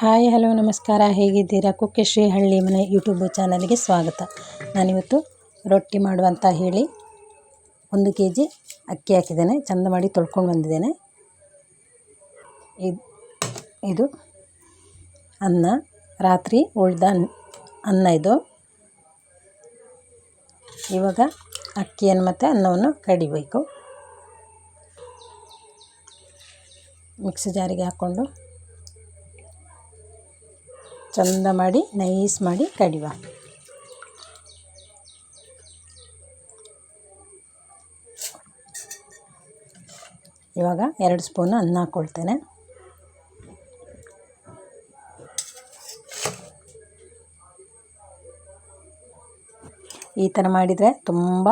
Hi, hello, ನಮಸ್ಕಾರ. ಹೇಗಿದ್ದೀರಾ? ಕುಕ್ಕೆಶ್ರೀ ಹಳ್ಳಿ ಮನೆ ಯೂಟ್ಯೂಬ್ ಚಾನಲ್ಗೆ ಸ್ವಾಗತ. ನಾನಿವತ್ತು ರೊಟ್ಟಿ ಮಾಡುವಂತ ಹೇಳಿ ಒಂದು ಕೆ ಜಿ ಅಕ್ಕಿ ಹಾಕಿದ್ದೇನೆ. ಚಂದ ಮಾಡಿ ತೊಳ್ಕೊಂಡು ಬಂದಿದ್ದೇನೆ. ಇದು ಇದು ಅನ್ನ, ರಾತ್ರಿ ಉಳ್ದ ಅನ್ನ ಇದು. ಇವಾಗ ಅಕ್ಕಿಯನ್ನು ಮತ್ತು ಅನ್ನವನ್ನು ಕಡಿಬೇಕು. ಮಿಕ್ಸಿ ಜಾರಿಗೆ ಹಾಕ್ಕೊಂಡು ಚಂದ ಮಾಡಿ, ನೈಸ್ ಮಾಡಿ ಕಡಿವ. ಇವಾಗ ಎರಡು ಸ್ಪೂನ್ ಅನ್ನ ಹಾಕ್ಕೊಳ್ತೇನೆ ಈ ಥರ ಮಾಡಿದರೆ ತುಂಬ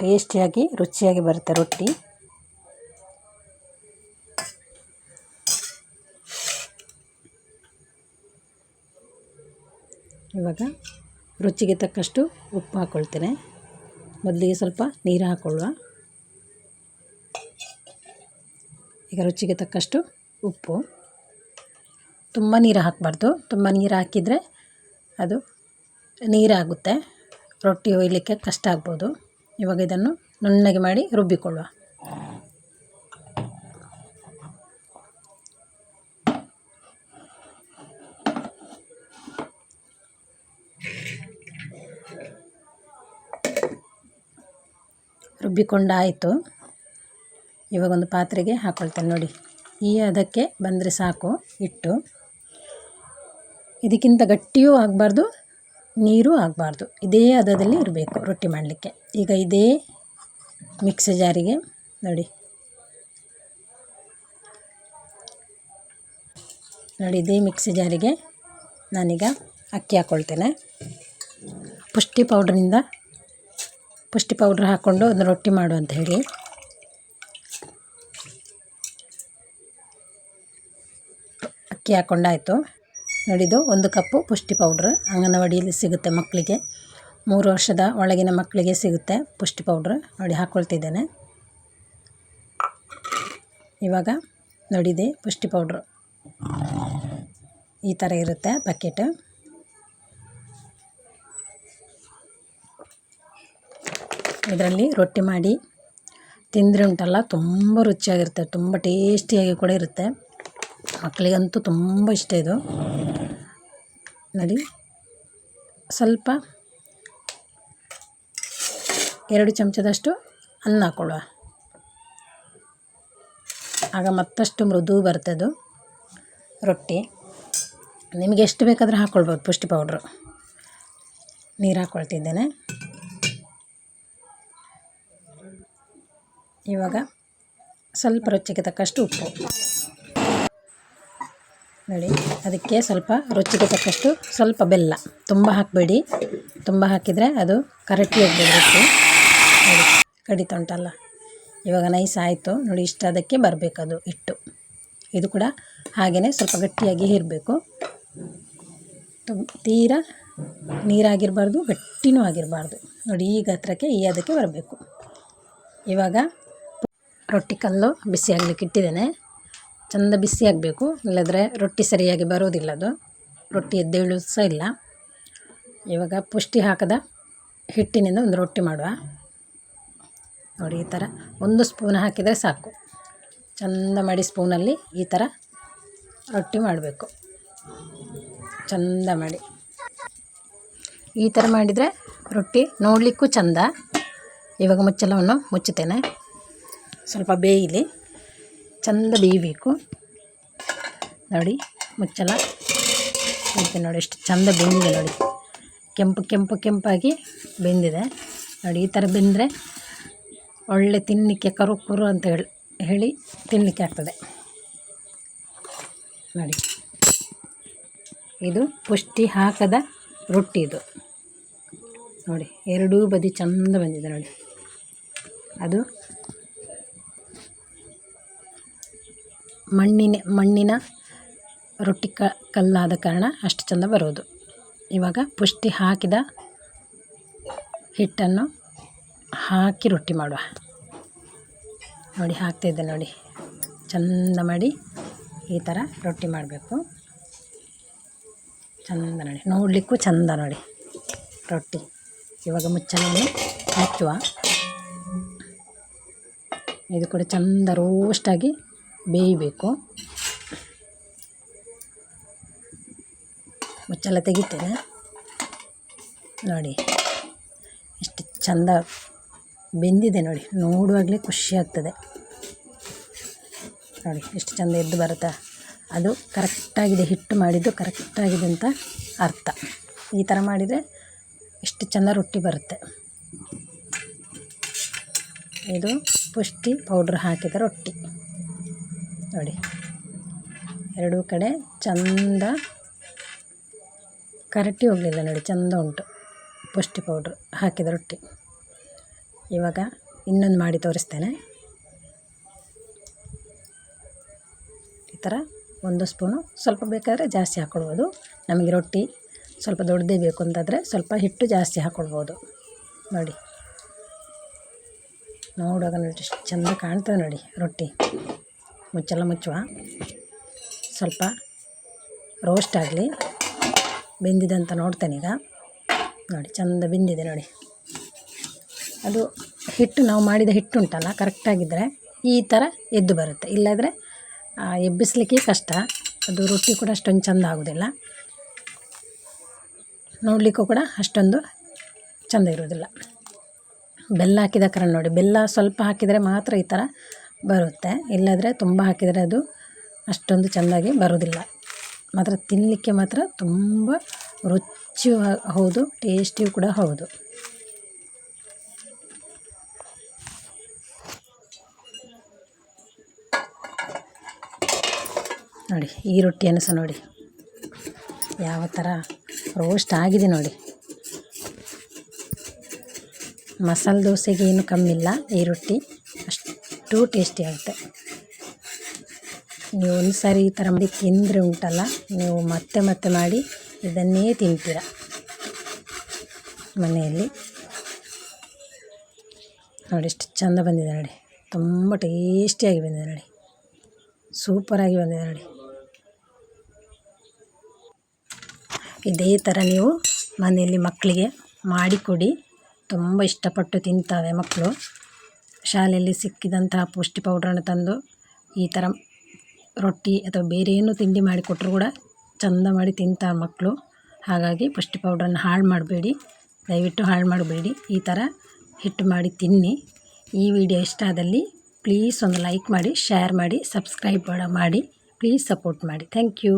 ಟೇಸ್ಟಿಯಾಗಿ, ರುಚಿಯಾಗಿ ಬರುತ್ತೆ ರೊಟ್ಟಿ. ಇವಾಗ ರುಚಿಗೆ ತಕ್ಕಷ್ಟು ಉಪ್ಪು ಹಾಕ್ಕೊಳ್ತೇನೆ ಮೊದಲಿಗೆ ಸ್ವಲ್ಪ ನೀರು ಹಾಕ್ಕೊಳ್ಳುವ ಈಗ ರುಚಿಗೆ ತಕ್ಕಷ್ಟು ಉಪ್ಪು. ತುಂಬ ನೀರು ಹಾಕಬಾರ್ದು. ತುಂಬ ನೀರು ಹಾಕಿದರೆ ಅದು ನೀರಾಗುತ್ತೆ. ರೊಟ್ಟಿ ಹೊಯ್ಲಿಕ್ಕೆ ಕಷ್ಟ ಆಗ್ಬೋದು. ಇವಾಗ ಇದನ್ನು ನುಣ್ಣಗೆ ಮಾಡಿ ರುಬ್ಬಿಕೊಳ್ಳುವ. ರುಬ್ಬಿಕೊಂಡಾಯಿತು. ಇವಾಗ ಒಂದು ಪಾತ್ರೆಗೆ ಹಾಕ್ಕೊಳ್ತೇನೆ ನೋಡಿ. ಈ ಅದಕ್ಕೆ ಬಂದರೆ ಸಾಕು ಹಿಟ್ಟು. ಇದಕ್ಕಿಂತ ಗಟ್ಟಿಯೂ ಆಗಬಾರ್ದು, ನೀರು ಆಗಬಾರ್ದು. ಇದೇ ಹದದಲ್ಲಿ ಇರಬೇಕು ರೊಟ್ಟಿ ಮಾಡಲಿಕ್ಕೆ. ಈಗ ಇದೇ ಮಿಕ್ಸಿ ಜಾರಿಗೆ ನೋಡಿ. ನೋಡಿ, ಇದೇ ಮಿಕ್ಸಿ ಜಾರಿಗೆ ನಾನೀಗ ಅಕ್ಕಿ ಹಾಕ್ಕೊಳ್ತೇನೆ ಪುಷ್ಟಿ ಪೌಡ್ರಿಂದ ಪುಷ್ಟಿ ಪೌಡ್ರ್ ಹಾಕ್ಕೊಂಡು ಒಂದು ರೊಟ್ಟಿ ಮಾಡು ಅಂತ ಹೇಳಿ. ಅಕ್ಕಿ ಹಾಕ್ಕೊಂಡಾಯಿತು ನೋಡಿದು ಒಂದು ಕಪ್ಪು ಪುಷ್ಟಿ ಪೌಡ್ರ್ ಅಂಗನವಾಡಿಯಲ್ಲಿ ಸಿಗುತ್ತೆ ಮಕ್ಕಳಿಗೆ. ಮೂರು ವರ್ಷದ ಒಳಗಿನ ಮಕ್ಕಳಿಗೆ ಸಿಗುತ್ತೆ ಪುಷ್ಟಿ ಪೌಡ್ರ್. ನೋಡಿ ಹಾಕ್ಕೊಳ್ತಿದ್ದೇನೆ ಇವಾಗ ನೋಡಿದೆ ಪುಷ್ಟಿ ಪೌಡ್ರ್. ಈ ಥರ ಇರುತ್ತೆ ಪ್ಯಾಕೆಟ್ ಇದರಲ್ಲಿ ರೊಟ್ಟಿ ಮಾಡಿ ತಿಂದರೆ ಉಂಟಲ್ಲ, ತುಂಬ ರುಚಿಯಾಗಿರುತ್ತೆ, ತುಂಬ ಟೇಸ್ಟಿಯಾಗಿ ಕೂಡ ಇರುತ್ತೆ. ಮಕ್ಕಳಿಗಂತೂ ತುಂಬ ಇಷ್ಟ ಇದು. ನೋಡಿ, ಸ್ವಲ್ಪ ಎರಡು ಚಮಚದಷ್ಟು ಅನ್ನ ಹಾಕೊಳ್ಳುವ. ಆಗ ಮತ್ತಷ್ಟು ಮೃದು ಬರ್ತದೆ ರೊಟ್ಟಿ. ನಿಮಗೆ ಎಷ್ಟು ಬೇಕಾದರೂ ಹಾಕ್ಕೊಳ್ಬೋದು ಪುಷ್ಟಿ ಪೌಡ್ರು. ನೀರು ಹಾಕ್ಕೊಳ್ತಿದ್ದೇನೆ ಇವಾಗ ಸ್ವಲ್ಪ ರುಚಿಗೆ ತಕ್ಕಷ್ಟು ಉಪ್ಪು. ನೋಡಿ, ಅದಕ್ಕೆ ಸ್ವಲ್ಪ ರುಚಿಗೆ ತಕ್ಕಷ್ಟು ಸ್ವಲ್ಪ ಬೆಲ್ಲ. ತುಂಬ ಹಾಕಬೇಡಿ. ತುಂಬ ಹಾಕಿದರೆ ಅದು ಕರಟಿ ರೊಟ್ಟಿ ನೋಡಿ ಕಡಿತ ಉಂಟಲ್ಲ ಇವಾಗ ನೈಸ್ ಆಯಿತು. ನೋಡಿ, ಇಷ್ಟ ಅದಕ್ಕೆ ಬರಬೇಕದು ಹಿಟ್ಟು. ಇದು ಕೂಡ ಹಾಗೆಯೇ ಸ್ವಲ್ಪ ಗಟ್ಟಿಯಾಗಿ ಇರಬೇಕು ತೀರ ನೀರಾಗಿರಬಾರ್ದು, ಗಟ್ಟಿನೂ ಆಗಿರಬಾರ್ದು. ನೋಡಿ, ಈ ಗಾತ್ರಕ್ಕೆ ಈ ಅದಕ್ಕೆ ಬರಬೇಕು. ಇವಾಗ ರೊಟ್ಟಿ ಕಲ್ಲು ಬಿಸಿ ಆಗಲಿಕ್ಕೆ ಇಟ್ಟಿದ್ದೇನೆ. ಚೆಂದ ಬಿಸಿ ಆಗಬೇಕು ಇಲ್ಲದ್ರೆ ರೊಟ್ಟಿ ಸರಿಯಾಗಿ ಬರೋದಿಲ್ಲ ಅದು. ರೊಟ್ಟಿ ಎದ್ದೇಳು ಸಹ ಇಲ್ಲ. ಇವಾಗ ಪುಷ್ಟಿ ಹಾಕದ ಹಿಟ್ಟಿನಿಂದ ಒಂದು ರೊಟ್ಟಿ ಮಾಡುವ. ನೋಡಿ, ಈ ಥರ ಒಂದು ಸ್ಪೂನ್ ಹಾಕಿದರೆ ಸಾಕು. ಚೆಂದ ಮಾಡಿ ಸ್ಪೂನಲ್ಲಿ ಈ ಥರ ರೊಟ್ಟಿ ಮಾಡಬೇಕು. ಚೆಂದ ಮಾಡಿ. ಈ ಥರ ಮಾಡಿದರೆ ರೊಟ್ಟಿ ನೋಡಲಿಕ್ಕೂ ಚೆಂದ. ಇವಾಗ ಮುಚ್ಚಲವನ್ನು ಮುಚ್ಚುತ್ತೇನೆ. ಸ್ವಲ್ಪ ಬೇಯಲಿ ಚಂದ ಬೇಯಬೇಕು. ನೋಡಿ, ಮುಚ್ಚಳ. ಮತ್ತು ನೋಡಿ ಎಷ್ಟು ಚಂದ ಬೆಂದಿದೆ ನೋಡಿ. ಕೆಂಪು ಕೆಂಪು, ಕೆಂಪಾಗಿ ಬೆಂದಿದೆ. ನೋಡಿ, ಈ ಥರ ಬೆಂದರೆ ಒಳ್ಳೆ ತಿನ್ನಲಿಕ್ಕೆ ಕರು, ಕುರು ಅಂತ ಹೇಳಿ ಹೇಳಿ ತಿನ್ನಲಿಕ್ಕೆ ಆಗ್ತದೆ. ನೋಡಿ. ಇದು ಪುಷ್ಟಿ ಹಾಕದ ರೊಟ್ಟಿ ಇದು. ನೋಡಿ, ಎರಡೂ ಬದಿ ಚಂದ ಬಂದಿದೆ ನೋಡಿ. ಅದು ಮಣ್ಣಿನ ಮಣ್ಣಿನ ರೊಟ್ಟಿ ಕ, ಕಲ್ಲಾದ ಕಾರಣ ಅಷ್ಟು ಚೆಂದ ಬರೋದು. ಇವಾಗ ಪುಷ್ಟಿ ಹಾಕಿದ ಹಿಟ್ಟನ್ನು ಹಾಕಿ ರೊಟ್ಟಿ ಮಾಡುವ. ನೋಡಿ ಹಾಕ್ತಾಯಿದ್ದೆ ನೋಡಿ. ಚಂದ ಮಾಡಿ ಈ ಥರ ರೊಟ್ಟಿ ಮಾಡಬೇಕು. ಚಂದ ನೋಡಿ, ನೋಡಲಿಕ್ಕೂ ಚಂದ ನೋಡಿ. ರೊಟ್ಟಿ ಇವಾಗ ಮುಚ್ಚಲೇ ಮುಚ್ಚುವ. ಇದು ಕೂಡ ಚಂದ ರೋಸ್ಟಾಗಿ ಬೇಯಬೇಕು. ಮುಚ್ಚಳ ತೆಗಿತೇನೆ. ನೋಡಿ, ಎಷ್ಟು ಚಂದ ಬೆಂದಿದೆ ನೋಡಿ, ನೋಡುವಾಗಲೇ ಖುಷಿ ಆಗ್ತದೆ. ನೋಡಿ, ಎಷ್ಟು ಚಂದ ಎದ್ದು ಬರುತ್ತೆ? ಅದು ಕರೆಕ್ಟಾಗಿದೆ, ಹಿಟ್ಟು ಮಾಡಿದ್ದು ಕರೆಕ್ಟಾಗಿದೆ ಅಂತ ಅರ್ಥ. ಈ ಥರ ಮಾಡಿದರೆ ಎಷ್ಟು ಚಂದ ರೊಟ್ಟಿ ಬರುತ್ತೆ. ಇದು ಪುಷ್ಟಿ ಪೌಡ್ರ್ ಹಾಕಿದ ರೊಟ್ಟಿ. ನೋಡಿ. ಎರಡೂ ಕಡೆ ಚಂದ ಕರಟಿ ಹೋಗಲಿಲ್ಲ ನೋಡಿ, ಚಂದ ಉಂಟು. ಪುಷ್ಟಿ ಪೌಡ್ರ್ ಹಾಕಿದ ರೊಟ್ಟಿ. ಇವಾಗ ಇನ್ನೊಂದು ಮಾಡಿ ತೋರಿಸ್ತೇನೆ. ಈ ಥರ ಒಂದು ಸ್ಪೂನು ಸ್ವಲ್ಪ ಬೇಕಾದರೆ ಜಾಸ್ತಿ ಹಾಕ್ಕೊಳ್ಬೋದು ನಮಗೆ ರೊಟ್ಟಿ ಸ್ವಲ್ಪ ದೊಡ್ಡದೇ ಬೇಕು ಅಂತಂದರೆ ಸ್ವಲ್ಪ ಹಿಟ್ಟು ಜಾಸ್ತಿ ಹಾಕ್ಕೊಳ್ಬೋದು ನೋಡಿ. ನೋಡುವಾಗ ನೋಡಿ ಚೆಂದ ಕಾಣ್ತದೆ ನೋಡಿ ರೊಟ್ಟಿ. ಮುಚ್ಚಲ ಮುಚ್ಚುವ ಸ್ವಲ್ಪ ರೋಸ್ಟ್ ಆಗಲಿ. ಬೆಂದಿದೆ ಅಂತ ನೋಡ್ತೇನೆ ಈಗ. ನೋಡಿ, ಚೆಂದ ಬೆಂದಿದೆ ನೋಡಿ. ಅದು ಹಿಟ್ಟು ನಾವು ಮಾಡಿದ ಹಿಟ್ಟು ಉಂಟಲ್ಲ ಕರೆಕ್ಟಾಗಿದ್ದರೆ ಈ ಥರ ಎದ್ದು ಬರುತ್ತೆ. ಇಲ್ಲದ್ರೆ ಎಬ್ಬಿಸ್ಲಿಕ್ಕೆ ಕಷ್ಟ. ಅದು ರೊಟ್ಟಿ ಕೂಡ ಅಷ್ಟೊಂದು ಚೆಂದ ಆಗೋದಿಲ್ಲ. ನೋಡಲಿಕ್ಕೂ ಕೂಡ ಅಷ್ಟೊಂದು ಚೆಂದ ಇರೋದಿಲ್ಲ. ಬೆಲ್ಲ ಹಾಕಿದ ಕಾರಣ ನೋಡಿ, ಬೆಲ್ಲ ಸ್ವಲ್ಪ ಹಾಕಿದರೆ ಮಾತ್ರ ಈ ಥರ ಬರುತ್ತೆ. ಇಲ್ಲದ್ರೆ ತುಂಬ ಹಾಕಿದರೆ ಅದು ಅಷ್ಟೊಂದು ಚೆಂದಾಗಿ ಬರೋದಿಲ್ಲ. ಮಾತ್ರ ತಿನ್ನಲಿಕ್ಕೆ ಮಾತ್ರ ತುಂಬ ರುಚಿಯೂ ಹೌದು ಟೇಸ್ಟಿಯೂ ಕೂಡ ಹೌದು. ನೋಡಿ, ಈ ರೊಟ್ಟಿಯನ್ನು ಸಹ ನೋಡಿ. ಯಾವ ಥರ ರೋಸ್ಟ್ ಆಗಿದೆ ನೋಡಿ. ಮಸಾಲೆ ದೋಸೆಗೆ ಏನು ಕಮ್ಮಿಲ್ಲ ಈ ರೊಟ್ಟಿ. ಅಷ್ಟು ಟೇಸ್ಟಿ ಆಗುತ್ತೆ. ನೀವು ಒಂದು ಸಾರಿ ಈ ಥರ ಮಾಡಿ ತಿಂದರೆ ಉಂಟಲ್ಲ, ನೀವು ಮತ್ತೆ ಮತ್ತೆ ಮಾಡಿ ಇದನ್ನೇ ತಿಂತೀರ ಮನೆಯಲ್ಲಿ. ನೋಡಿ ಎಷ್ಟು ಚೆಂದ ಬಂದಿದೆ ನೋಡಿ. ತುಂಬ ಟೇಸ್ಟಿಯಾಗಿ ಬಂದಿದೆ ನೋಡಿ. ಸೂಪರಾಗಿ ಬಂದಿದೆ ನೋಡಿ. ಇದೇ ಥರ ನೀವು ಮನೆಯಲ್ಲಿ ಮಕ್ಕಳಿಗೆ ಮಾಡಿಕೊಡಿ ತುಂಬ ಇಷ್ಟಪಟ್ಟು ತಿಂತಾವೆ ಮಕ್ಕಳು. ಶಾಲೆಯಲ್ಲಿ ಸಿಕ್ಕಿದಂತಹ ಪುಷ್ಟಿ ಪೌಡ್ರನ್ನು ತಂದು ಈ ಥರ ರೊಟ್ಟಿ ಅಥವಾ ಬೇರೆ ಏನು ತಿಂಡಿ ಮಾಡಿಕೊಟ್ರು ಕೂಡ ಚಂದ ಮಾಡಿ ತಿಂತಾರೆ ಮಕ್ಕಳು. ಹಾಗಾಗಿ ಪುಷ್ಟಿ ಪೌಡ್ರನ್ನು ಹಾಳು ಮಾಡಬೇಡಿ. ದಯವಿಟ್ಟು ಹಾಳು ಮಾಡಬೇಡಿ. ಈ ಥರ ಹಿಟ್ಟು ಮಾಡಿ ತಿನ್ನಿ. ಈ ವಿಡಿಯೋ ಇಷ್ಟ ಆದಲ್ಲಿ ಪ್ಲೀಸ್ ಒಂದು ಲೈಕ್ ಮಾಡಿ, ಶೇರ್ ಮಾಡಿ, ಸಬ್ಸ್ಕ್ರೈಬ್ ಮಾಡಿ, ಪ್ಲೀಸ್ ಸಪೋರ್ಟ್ ಮಾಡಿ. Thank you.